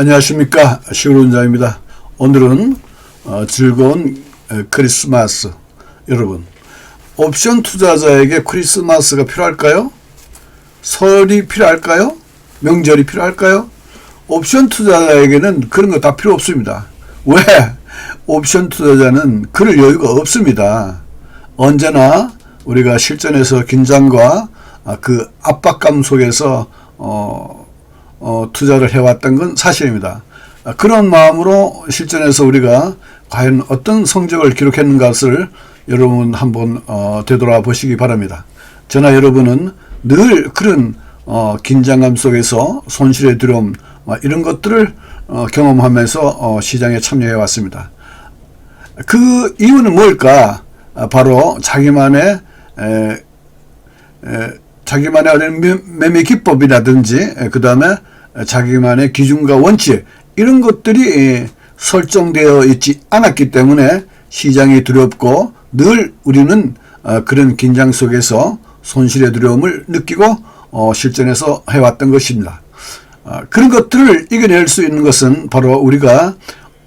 안녕하십니까 시우론자입니다. 오늘은 어, 즐거운 에, 크리스마스 여러분 옵션 투자자에게 크리스마스가 필요할까요? 설이 필요할까요? 명절이 필요할까요? 옵션 투자자에게는 그런 거 다 필요 없습니다. 왜? 옵션 투자자는 그럴 여유가 없습니다. 언제나 우리가 실전에서 긴장과 아, 그 압박감 속에서 어, 어, 투자를 해왔던 건 사실입니다. 아, 그런 마음으로 실전에서 우리가 과연 어떤 성적을 기록했는가 것을 여러분 한번 어, 되돌아 보시기 바랍니다. 저나 여러분은 늘 그런 어, 긴장감 속에서 손실의 두려움 어, 이런 것들을 어, 경험하면서 어, 시장에 참여해 왔습니다. 그 이유는 뭘까? 아, 바로 자기만의 에, 에, 자기만의 어떤 매- 매매 기법이라든지 그 다음에 자기만의 기준과 원칙 이런 것들이 에, 설정되어 있지 않았기 때문에 시장이 두렵고 늘 우리는 어, 그런 긴장 속에서 손실의 두려움을 느끼고 어, 실전에서 해왔던 것입니다. 아, 그런 것들을 이겨낼 수 있는 것은 바로 우리가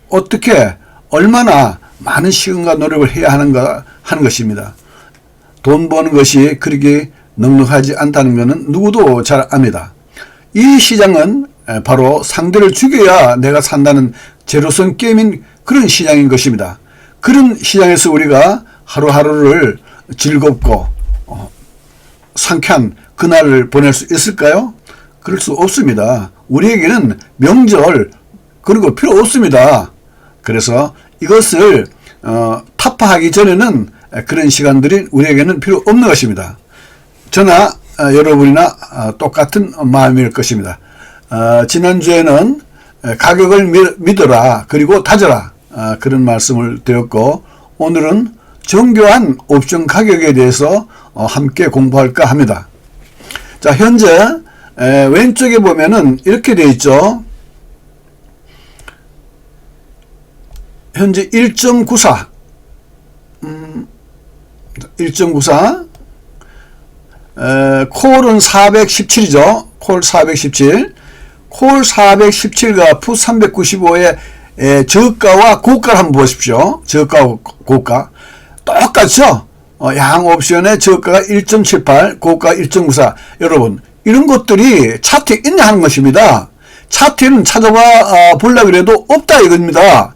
어떻게 얼마나 많은 시간과 노력을 해야 하는가 하는 것입니다. 돈 버는 것이 그렇게 넉넉하지 않다는 것은 누구도 잘 압니다. 이 시장은 에, 바로 상대를 죽여야 내가 산다는 제로섬 게임인 그런 시장인 것입니다. 그런 시장에서 우리가 하루하루를 즐겁고 어, 상쾌한 그날을 보낼 수 있을까요? 그럴 수 없습니다. 우리에게는 명절 그런 거 필요 없습니다. 그래서 이것을 어, 타파하기 전에는 그런 시간들이 우리에게는 필요 없는 것입니다. 저나 어, 여러분이나 어, 똑같은 마음일 것입니다. 어, 지난주에는 에, 가격을 미- 믿어라 그리고 다져라 아, 그런 말씀을 드렸고 오늘은 정교한 옵션 가격에 대해서 어, 함께 공부할까 합니다. 자 현재 에, 왼쪽에 보면은 이렇게 되어 있죠. 현재 1.94 음, 1.94 에, 콜은 417이죠. 콜 417. 콜 417과 푸 395의 에, 저가와 고가를 한번 보십시오. 저가와 고가. 똑같죠? 어, 양 옵션의 저가가 1.78, 고가 1.94. 여러분, 이런 것들이 차트에 있냐 하는 것입니다. 차트에는 찾아봐 아, 보려고 해도 없다 이겁니다.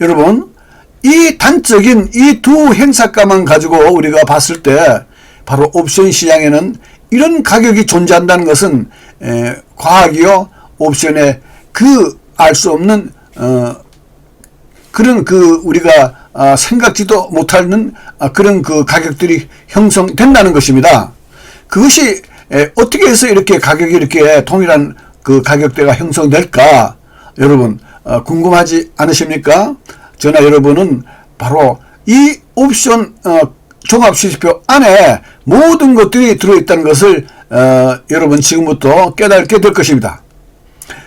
여러분, 이 단적인 이 두 행사가만 가지고 우리가 봤을 때 바로 옵션 시장에는 이런 가격이 존재한다는 것은 에, 과학이요 옵션에 그알 수 없는 어, 그런 그 우리가 아, 생각지도 못하는 아, 그런 그 가격들이 형성된다는 것입니다. 그것이 에, 어떻게 해서 이렇게 가격이 이렇게 동일한 그 가격대가 형성될까? 여러분 어, 궁금하지 않으십니까? 저나 여러분은 바로 이 옵션 어, 종합시세표 안에 모든 것들이 들어있다는 것을 어, 여러분 지금부터 깨닫게 될 것입니다.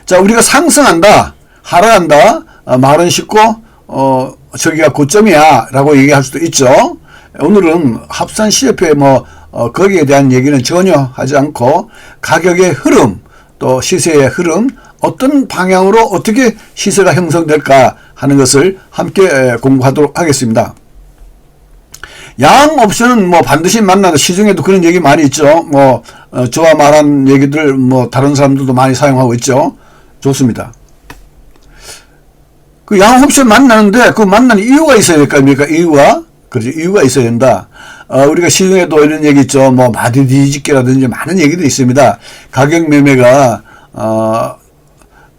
자, 우리가 상승한다, 하락한다, 어, 말은 쉽고, 어, 저기가 고점이야, 라고 얘기할 수도 있죠. 오늘은 합산 시세표에 뭐, 어, 거기에 대한 얘기는 전혀 하지 않고, 가격의 흐름, 또 시세의 흐름, 어떤 방향으로 어떻게 시세가 형성될까 하는 것을 함께 에, 공부하도록 하겠습니다. 양 옵션은 뭐 반드시 만나는 시중에도 그런 얘기 많이 있죠. 뭐 어, 저와 말한 얘기들 뭐 다른 사람들도 많이 사용하고 있죠. 좋습니다. 그 양 옵션 만나는데 그 만나는 이유가 있어야 될까 아닙니까? 이유가 그렇죠. 이유가 있어야 된다. 어, 우리가 시중에도 이런 얘기 있죠. 뭐 마디 뒤집기라든지 많은 얘기들이 있습니다. 가격 매매가 어,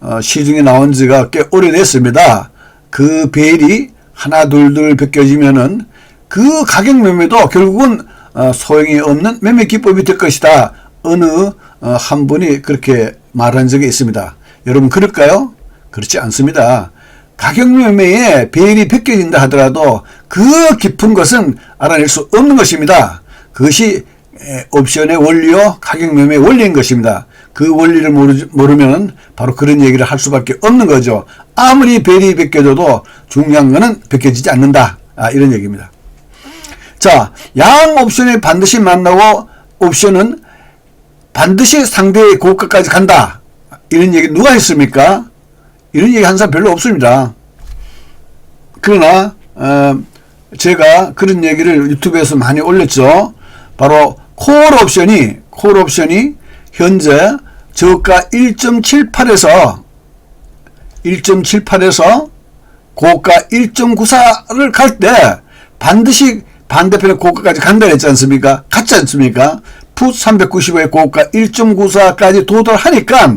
어, 시중에 나온 지가 꽤 오래됐습니다. 그 벨이 하나 둘둘 벗겨지면은 그 가격 매매도 결국은 어, 소용이 없는 매매 기법이 될 것이다. 어느 어, 한 분이 그렇게 말한 적이 있습니다. 여러분 그럴까요? 그렇지 않습니다. 가격 매매에 벨이 벗겨진다 하더라도 그 깊은 것은 알아낼 수 없는 것입니다. 그것이 에, 옵션의 원리요 가격 매매의 원리인 것입니다. 그 원리를 모르, 모르면 바로 그런 얘기를 할 수밖에 없는 거죠. 아무리 벨이 벗겨져도 중요한 거는 벗겨지지 않는다. 아, 이런 얘기입니다. 자, 양 옵션이 반드시 만나고 옵션은 반드시 상대의 고가까지 간다. 이런 얘기 누가 했습니까? 이런 얘기 한 사람 별로 없습니다. 그러나 어, 제가 그런 얘기를 유튜브에서 많이 올렸죠. 바로 콜 옵션이 콜 옵션이 현재 저가 1.78에서 1.78에서 고가 1.94를 갈 때 반드시 반대편의 고가까지 간다 했지 않습니까? 같지 않습니까? 풋 395의 고가 1.94까지 도달하니까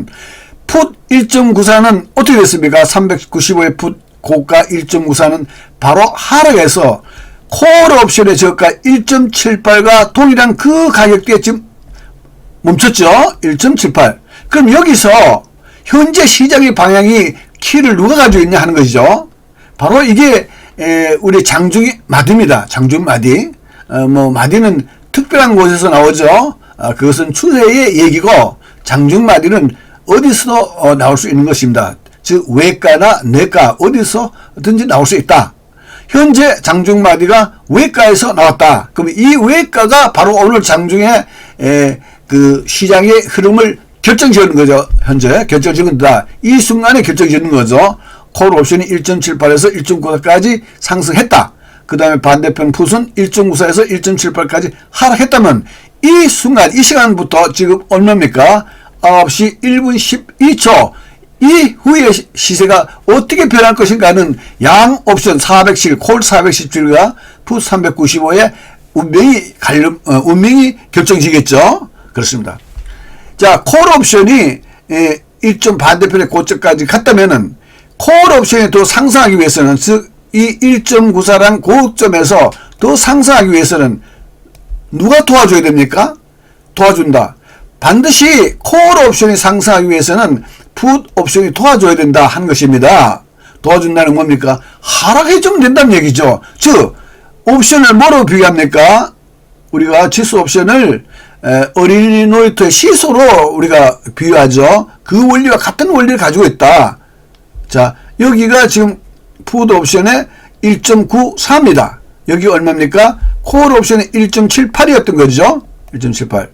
풋 1.94는 어떻게 됐습니까? 395의 풋 고가 1.94는 바로 하락해서 콜 옵션의 저가 1.78과 동일한 그 가격대에 지금 멈췄죠? 1.78. 그럼 여기서 현재 시장의 방향이 키를 누가 가지고 있냐 하는 것이죠. 바로 이게 에, 우리 장중이 마디입니다. 장중 마디. 어, 뭐 마디는 특별한 곳에서 나오죠. 아, 그것은 추세의 얘기고 장중 마디는 어디서도 어, 나올 수 있는 것입니다. 즉 외가나 내가 어디서든지 나올 수 있다. 현재 장중 마디가 외가에서 나왔다. 그럼 이 외가가 바로 오늘 장중에 에, 그 시장의 흐름을 결정지는 거죠. 현재 결정지는다. 이 순간에 결정지는 거죠. 콜 옵션이 1.78에서 1.94까지 상승했다. 그 다음에 반대편 풋은 1.94에서 1.78까지 하락했다면 이 순간 이 시간부터 지금 얼마입니까? 9시 1분 12초 이후에 시세가 어떻게 변할 것인가는 양 옵션 417, 콜 417과 풋 395의 운명이 갈림, 어, 운명이 결정지겠죠. 그렇습니다. 자, 콜 옵션이 예, 일점 반대편의 고점까지 갔다면은 콜 옵션이 더 상승하기 위해서는 즉 이 1.94란 고점에서 더 상승하기 위해서는 누가 도와줘야 됩니까? 도와준다. 반드시 콜 옵션이 상승하기 위해서는 풋 옵션이 도와줘야 된다 하는 것입니다. 도와준다는 뭡니까? 하락해주면 된다는 얘기죠. 즉 옵션을 뭐로 비교합니까? 우리가 지수 옵션을 어린이 놀이터의 시소로 우리가 비유하죠. 그 원리와 같은 원리를 가지고 있다. 자, 여기가 지금 푸드 옵션의 1.94입니다. 여기 얼마입니까? 콜 옵션의 1.78이었던 거죠. 1.78.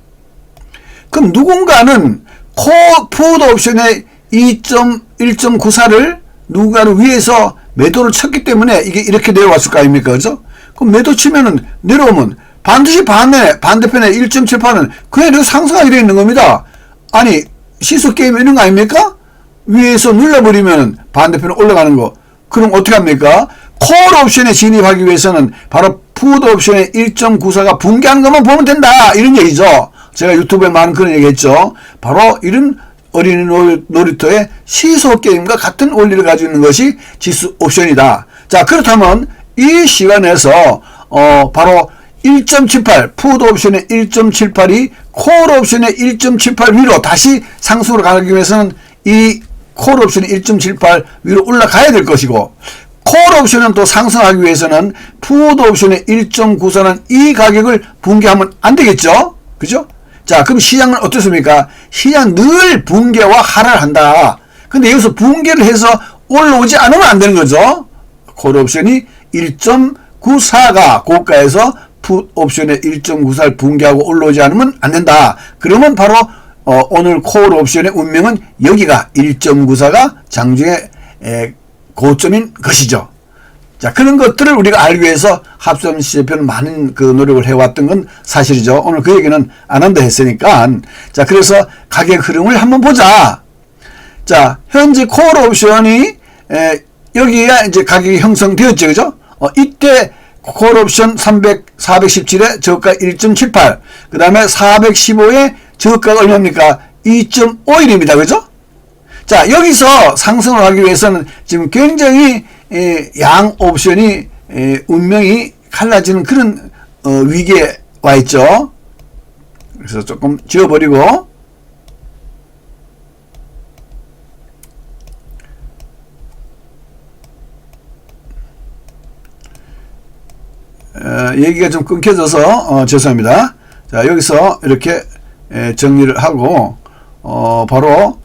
그럼 누군가는 코 푸드 옵션의 2.1.94를 누군가를 위해서 매도를 쳤기 때문에 이게 이렇게 내려왔을 거 아닙니까? 그죠? 그럼 매도 치면은 내려오면 반드시 반대, 반대편에 1.78은 그냥 상승하게 되어 있는 겁니다. 아니, 시소 게임 이런 거 아닙니까? 위에서 눌러버리면 반대편에 올라가는 거. 그럼 어떻게 합니까? 콜 옵션에 진입하기 위해서는 바로 푸드 옵션의 1.94가 붕괴하는 것만 보면 된다. 이런 얘기죠. 제가 유튜브에 많은 그런 얘기 했죠. 바로 이런 어린이 놀이터의 시소 게임과 같은 원리를 가지고 있는 것이 지수 옵션이다. 자, 그렇다면 이 시간에서 어 바로 1.78 푸드 옵션의 1.78이 콜 옵션의 1.78 위로 다시 상승으로 가기 위해서는 이 콜 옵션이 1.78 위로 올라가야 될 것이고 콜 옵션은 또 상승하기 위해서는 푸드 옵션의 1.94는 이 가격을 붕괴하면 안 되겠죠? 그죠? 자, 그럼 시장은 어떻습니까? 시장 늘 붕괴와 하락을 한다. 근데 여기서 붕괴를 해서 올라오지 않으면 안 되는 거죠? 콜 옵션이 1.94가 고가에서 풋 옵션의 1.94를 붕괴하고 올라오지 않으면 안 된다. 그러면 바로 어, 오늘 콜 옵션의 운명은 여기가 1.94가 장중의 에, 고점인 것이죠. 자, 그런 것들을 우리가 알기 위해서 합성 시제표는 많은 그 노력을 해왔던 건 사실이죠. 오늘 그 얘기는 안 한다 했으니까. 자, 그래서 가격 흐름을 한번 보자. 자, 현재 콜 옵션이 에, 여기가 이제 가격이 형성되었죠. 그죠? 어, 이때 콜 옵션 300, 417에 저가 1.78. 그 다음에 415에 저가가 얼마입니까? 2.51입니다. 그죠? 자, 여기서 상승을 하기 위해서는 지금 굉장히 에, 양 옵션이 에, 운명이 갈라지는 그런 어, 위기에 와 있죠. 그래서 조금 지워버리고 어, 얘기가 좀 끊겨져서 어, 죄송합니다. 자 여기서 이렇게 에, 정리를 하고 어, 바로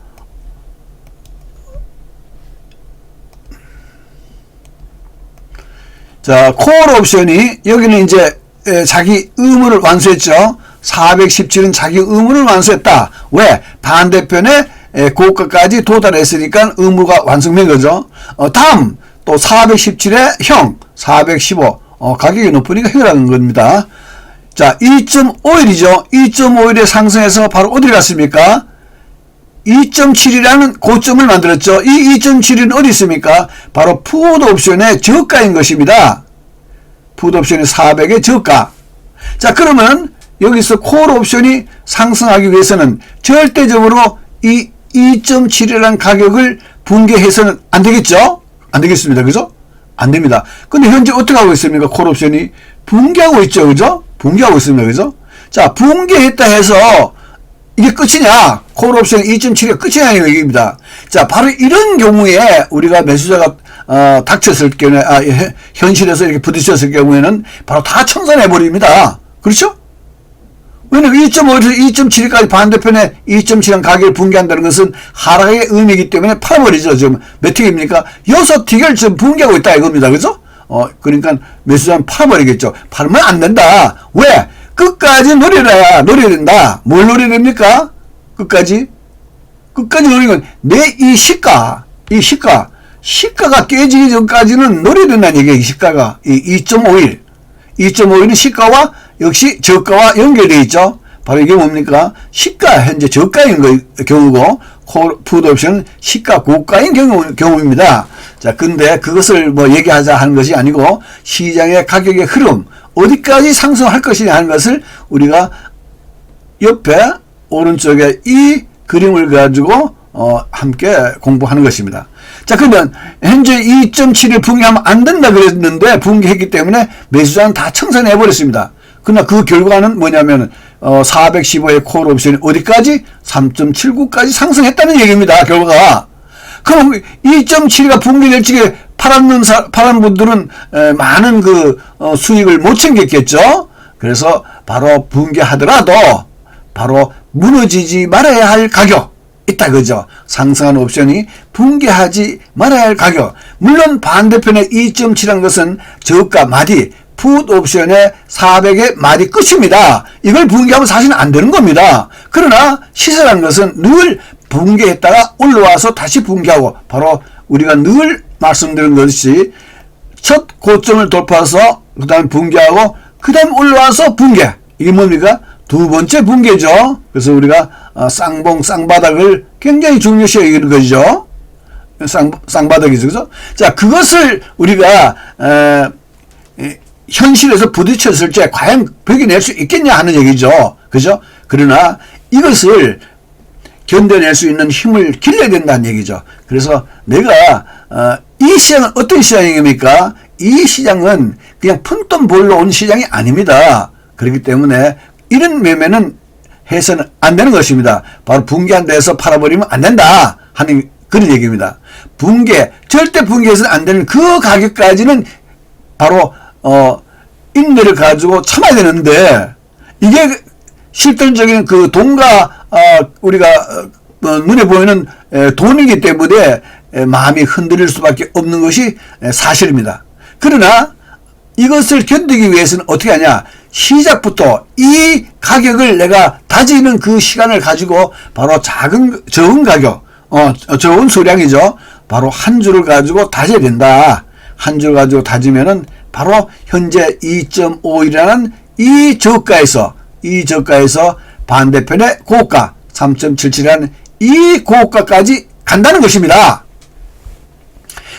자 코어 옵션이 여기는 이제 에, 자기 의무를 완수했죠. 417은 자기 의무를 완수했다. 왜? 반대편에 에, 고가까지 도달했으니까 의무가 완성된 거죠. 어, 다음 또 417의 형 415 어, 가격이 높으니까 해결하는 겁니다. 자 2.51이죠. 2.51에 상승해서 바로 어디를 갔습니까? 2.7이라는 고점을 만들었죠. 이 2.7은 어디 있습니까? 바로 푸드 옵션의 저가인 것입니다. 푸드 옵션의 400의 저가. 자, 그러면 여기서 콜 옵션이 상승하기 위해서는 절대적으로 이 2.7이라는 가격을 붕괴해서는 안 되겠죠? 안 되겠습니다. 그죠? 안 됩니다. 근데 현재 어떻게 하고 있습니까? 콜 옵션이 붕괴하고 있죠. 그죠? 붕괴하고 있습니다. 그죠? 자, 붕괴했다 해서 이게 끝이냐? 콜 옵션 2.7이 끝이냐 이 얘기입니다. 자, 바로 이런 경우에 우리가 매수자가 어, 닥쳤을 경우에 아, 예, 현실에서 이렇게 부딪혔을 경우에는 바로 다 청산해 버립니다. 그렇죠? 왜냐면 2.5에서 2.7까지 반대편에 2.7한 가격을 붕괴한다는 것은 하락의 의미이기 때문에 팔아버리죠. 지금 몇 틱입니까? 여섯 틱을 지금 붕괴하고 있다 이겁니다. 그죠? 어, 그러니까 매수자는 팔아버리겠죠. 팔면 안 된다. 왜? 끝까지 노려야 노려야 된다. 뭘 노려야 됩니까? 끝까지? 끝까지 노리는 건내이 시가, 이 시가, 시가가 깨지기 전까지는 노려야 된다는 얘기예요. 이 시가가. 이 2.51. 2.51은 시가와 역시 저가와 연결되어 있죠. 바로 이게 뭡니까? 시가 현재 저가인 거, 경우고 푸드 옵션은 시가 고가인 경우, 경우입니다. 자, 근데 그것을 뭐 얘기하자 하는 것이 아니고 시장의 가격의 흐름 어디까지 상승할 것이냐 하는 것을 우리가 옆에 오른쪽에 이 그림을 가지고 어, 함께 공부하는 것입니다. 자, 그러면 현재 2.7을 붕괴하면 안 된다 그랬는데 붕괴했기 때문에 매수자는 다 청산해 버렸습니다. 그러나 그 결과는 뭐냐면 어, 415의 콜 옵션이 어디까지 3.79까지 상승했다는 얘기입니다. 결과가. 그럼 2.7가 붕괴될 적에 팔았는 사, 팔은 분들은 에, 많은 그 어, 수익을 못 챙겼겠죠. 그래서 바로 붕괴하더라도 바로 무너지지 말아야 할 가격 있다 그죠. 상승한 옵션이 붕괴하지 말아야 할 가격. 물론 반대편의 2.7한 것은 저가 마디 풋 옵션의 400의 마디 끝입니다. 이걸 붕괴하면 사실은 안 되는 겁니다. 그러나 시세라는 것은 늘 붕괴했다가 올라와서 다시 붕괴하고 바로 우리가 늘 말씀드린 것이 첫 고점을 돌파해서 그 다음 붕괴하고 그 다음 올라와서 붕괴 이게 뭡니까? 두 번째 붕괴죠. 그래서 우리가 어, 쌍봉 쌍바닥을 굉장히 중요시 여기는 것이죠. 쌍, 쌍바닥이죠. 그죠? 자, 그것을 우리가 에, 에, 현실에서 부딪혔을 때 과연 벽이낼 수 있겠냐 하는 얘기죠. 그죠? 그러나 이것을 견뎌낼 수 있는 힘을 길러야 된다는 얘기죠. 그래서 내가 어, 이 시장은 어떤 시장입니까? 이 시장은 그냥 푼돈 벌러 온 시장이 아닙니다. 그렇기 때문에 이런 매매는 해서는 안 되는 것입니다. 바로 붕괴한 데서 팔아버리면 안 된다 하는 그런 얘기입니다. 붕괴, 절대 붕괴해서는 안 되는 그 가격까지는 바로 어 인내를 가지고 참아야 되는데 이게 실질적인 그 돈과 어, 우리가 어, 눈에 보이는 에, 돈이기 때문에 에, 마음이 흔들릴 수밖에 없는 것이 에, 사실입니다. 그러나 이것을 견디기 위해서는 어떻게 하냐? 시작부터 이 가격을 내가 다지는 그 시간을 가지고 바로 작은 적은 가격, 어 적은 수량이죠. 바로 한 줄을 가지고 다져야 된다. 한 줄 가지고 다지면은 바로 현재 2.5이라는 이 저가에서 이 저가에서 반대편의 고가 3.77이라는 이 고가까지 간다는 것입니다.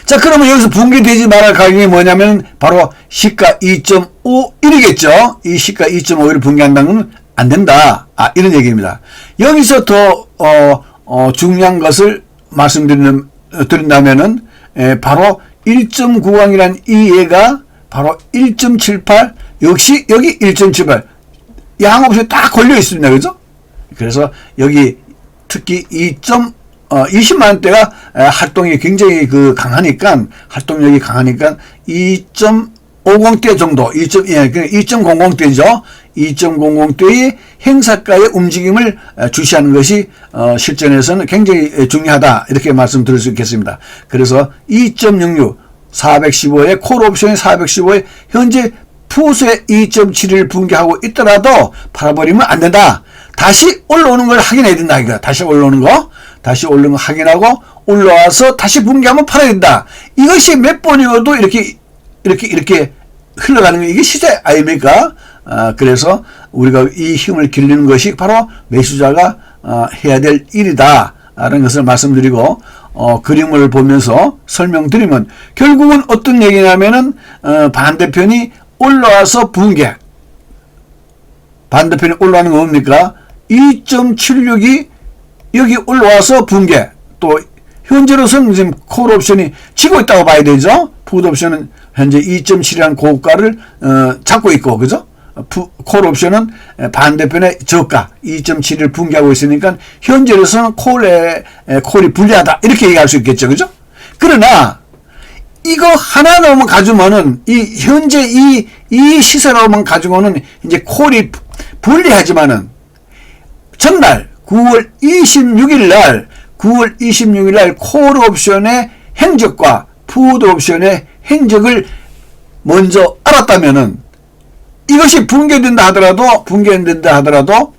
자, 그러면 여기서 붕괴되지 말할 가격이 뭐냐면 바로 시가 2.51이겠죠. 이 시가 2.51을 붕괴한다는 안 된다. 아, 이런 얘기입니다. 여기서 더 어, 어, 중요한 것을 말씀드리는 어, 드린다면은 에, 바로 1.90이라는 이 얘가 바로 1.78 역시 여기 1.78 양없이 딱 걸려 있습니다. 그죠? 그래서 여기 특히 2. 어, 20만 원대가 활동이 굉장히 그 강하니까 활동력이 강하니까 2.50대 정도 2. 예, 2.00대죠. 2.00대의 행사가의 움직임을 주시하는 것이 어, 실전에서는 굉장히 중요하다 이렇게 말씀드릴 수 있겠습니다. 그래서 2.66 415의 콜 옵션이 415에 현재 푸스의 2.7을 붕괴하고 있더라도 팔아버리면 안 된다. 다시 올라오는 걸 확인해야 된다 이거. 다시 올라오는 거. 다시 올라오는 거 확인하고 올라와서 다시 붕괴하면 팔아야 된다. 이것이 몇 번이어도 이렇게 이렇게 이렇게 흘러가는 게 이게 시대 아닙니까? 아, 그래서 우리가 이 힘을 길리는 것이 바로 매수자가 아, 해야 될 일이다 라는 것을 말씀드리고 어, 그림을 보면서 설명드리면 결국은 어떤 얘기냐면은 어, 반대편이 올라와서 붕괴 반대편에 올라가는 거 뭡니까? 2.76이 여기 올라와서 붕괴. 또 현재로서는 지금 콜 옵션이 지고 있다고 봐야 되죠. 푸드 옵션은 현재 2.7이라는 고가를 어, 잡고 있고 그죠? 푸- 콜 옵션은 반대편의 저가 2.7을 붕괴하고 있으니까 현재로서는 콜에 에, 콜이 불리하다 이렇게 얘기할 수 있겠죠. 그죠? 그러나 이거 하나로만 가지고는 이 현재 이 이 시세로만 가지고는 이제 콜이 불리하지만은 전날 9월 26일 날 9월 26일 날 콜 옵션의 행적과 푸드 옵션의 행적을 먼저 알았다면은 이것이 붕괴된다 하더라도 붕괴된다 하더라도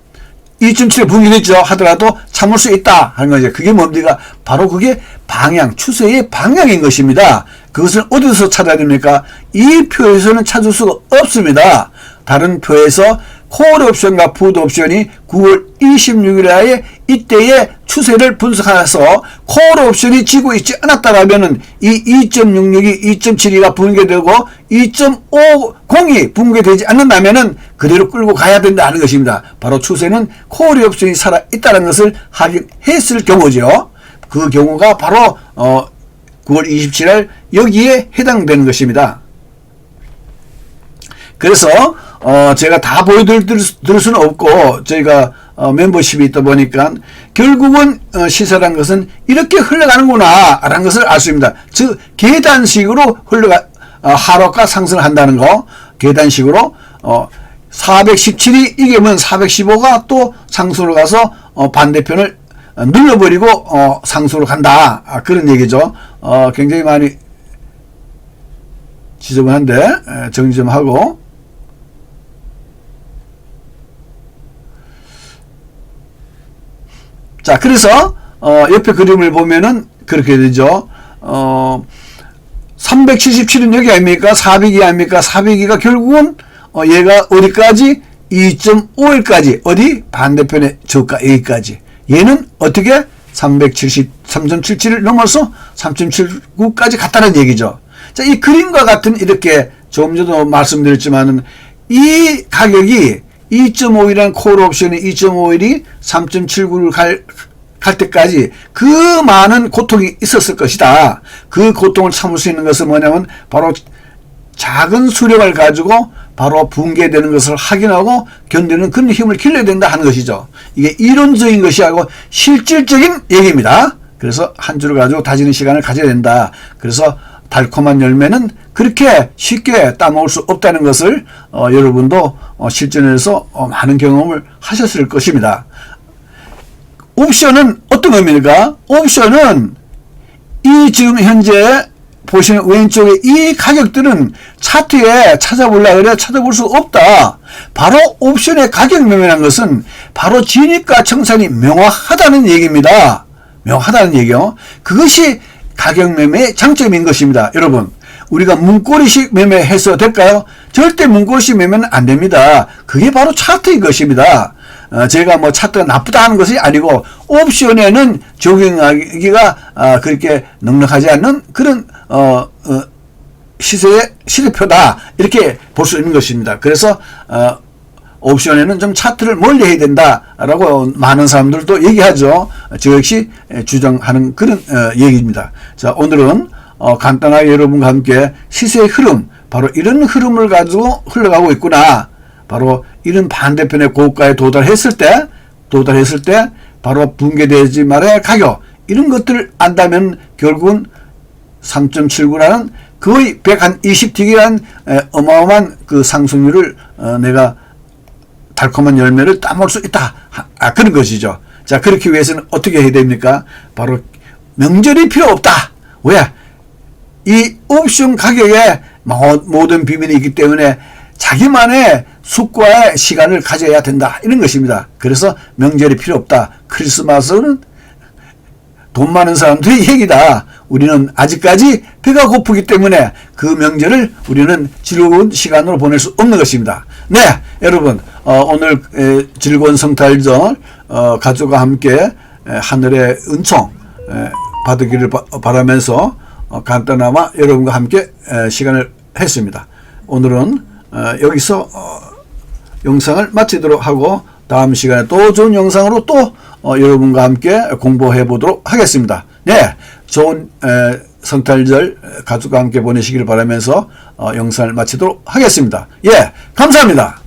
2.7 붕괴됐죠 하더라도 참을 수 있다 하는 거죠. 그게 뭡니까? 바로 그게 방향, 추세의 방향인 것입니다. 그것을 어디서 찾아야 됩니까? 이 표에서는 찾을 수가 없습니다. 다른 표에서 콜 옵션과 푸드 옵션이 9월 26일에 이때의 추세를 분석해서 콜 옵션이 지고 있지 않았다라면은 이 2.66이 2.72가 붕괴되고 2.50이 붕괴되지 않는다면은 그대로 끌고 가야 된다는 것입니다. 바로 추세는 콜 옵션이 살아 있다는 것을 확인했을 경우죠. 그 경우가 바로 어 9월 27일 여기에 해당되는 것입니다. 그래서 어 제가 다 보여드릴 수는 없고 저희가 어 멤버십이 있다 보니까 결국은 어 시세란 것은 이렇게 흘러가는구나 라는 것을 알 수 있습니다. 즉 계단식으로 흘러가 어, 하락과 상승을 한다는 거 계단식으로 어 417이 이기면 415가 또 상승으로 가서 어 반대편을 어, 눌러버리고 어 상승으로 간다 아, 그런 얘기죠. 어 굉장히 많이 지저분한데 에, 정리 좀 하고 자, 그래서 어, 옆에 그림을 보면은 그렇게 되죠. 어, 377은 여기 아닙니까? 400이 아닙니까? 400이가 결국은 어, 얘가 어디까지? 2.5일까지 어디? 반대편의 저가 여기까지. 얘는 어떻게? 370, 3.77을 넘어서 3.79까지 갔다는 얘기죠. 자, 이 그림과 같은 이렇게 조금 전에도 말씀드렸지만은 이 가격이 2.5이라는 콜 옵션이 2.5일이 3.79를 갈, 갈 때까지 그 많은 고통이 있었을 것이다. 그 고통을 참을 수 있는 것은 뭐냐면 바로 작은 수력을 가지고 바로 붕괴되는 것을 확인하고 견디는 그런 힘을 길러야 된다 하는 것이죠. 이게 이론적인 것이 아니고 실질적인 얘기입니다. 그래서 한 주를 가지고 다지는 시간을 가져야 된다. 그래서 달콤한 열매는 그렇게 쉽게 따먹을 수 없다는 것을 어, 여러분도 어, 실전에서 어, 많은 경험을 하셨을 것입니다. 옵션은 어떤 의미입니까? 옵션은 이 지금 현재 보시는 왼쪽에 이 가격들은 차트에 찾아보려 그래 찾아볼 수 없다. 바로 옵션의 가격 매매라는 것은 바로 진입과 청산이 명확하다는 얘기입니다. 명확하다는 얘기요. 그것이 가격 매매의 장점인 것입니다. 여러분, 우리가 문고리식 매매해서 될까요? 절대 문고리식 매매는 안 됩니다. 그게 바로 차트인 것입니다. 어, 제가 뭐 차트가 나쁘다 하는 것이 아니고 옵션에는 적용하기가 아, 그렇게 넉넉하지 않는 그런 어, 어, 시세의 시세표다 이렇게 볼 수 있는 것입니다. 그래서 어, 옵션에는 좀 차트를 멀리 해야 된다라고 많은 사람들도 얘기하죠. 저 역시 주장하는 그런 어, 얘기입니다. 자 오늘은 어, 간단하게 여러분과 함께 시세의 흐름 바로 이런 흐름을 가지고 흘러가고 있구나. 바로 이런 반대편의 고가에 도달했을 때 도달했을 때 바로 붕괴되지 말아야 할 가격 이런 것들을 안다면 결국은 3.79라는 거의 120틱이라는 어마어마한 그 상승률을 어, 내가 달콤한 열매를 따먹을 수 있다. 아, 그런 것이죠. 자, 그렇게 위해서는 어떻게 해야 됩니까? 바로 명절이 필요 없다. 왜? 이 옵션 가격에 모- 모든 비밀이 있기 때문에 자기만의 숙과의 시간을 가져야 된다. 이런 것입니다. 그래서 명절이 필요 없다. 크리스마스는 돈 많은 사람들의 얘기다. 우리는 아직까지 배가 고프기 때문에 그 명절을 우리는 즐거운 시간으로 보낼 수 없는 것입니다. 네, 여러분 어, 오늘 에, 즐거운 성탄절 어, 가족과 함께 에, 하늘의 은총 에, 받으기를 바, 바라면서 어, 간단하마 여러분과 함께 에, 시간을 했습니다. 오늘은 어, 여기서 어, 영상을 마치도록 하고 다음 시간에 또 좋은 영상으로 또 어, 여러분과 함께 공부해 보도록 하겠습니다. 네, 좋은 에, 성탄절 가족과 함께 보내시길 바라면서 어, 영상을 마치도록 하겠습니다. 예, 감사합니다.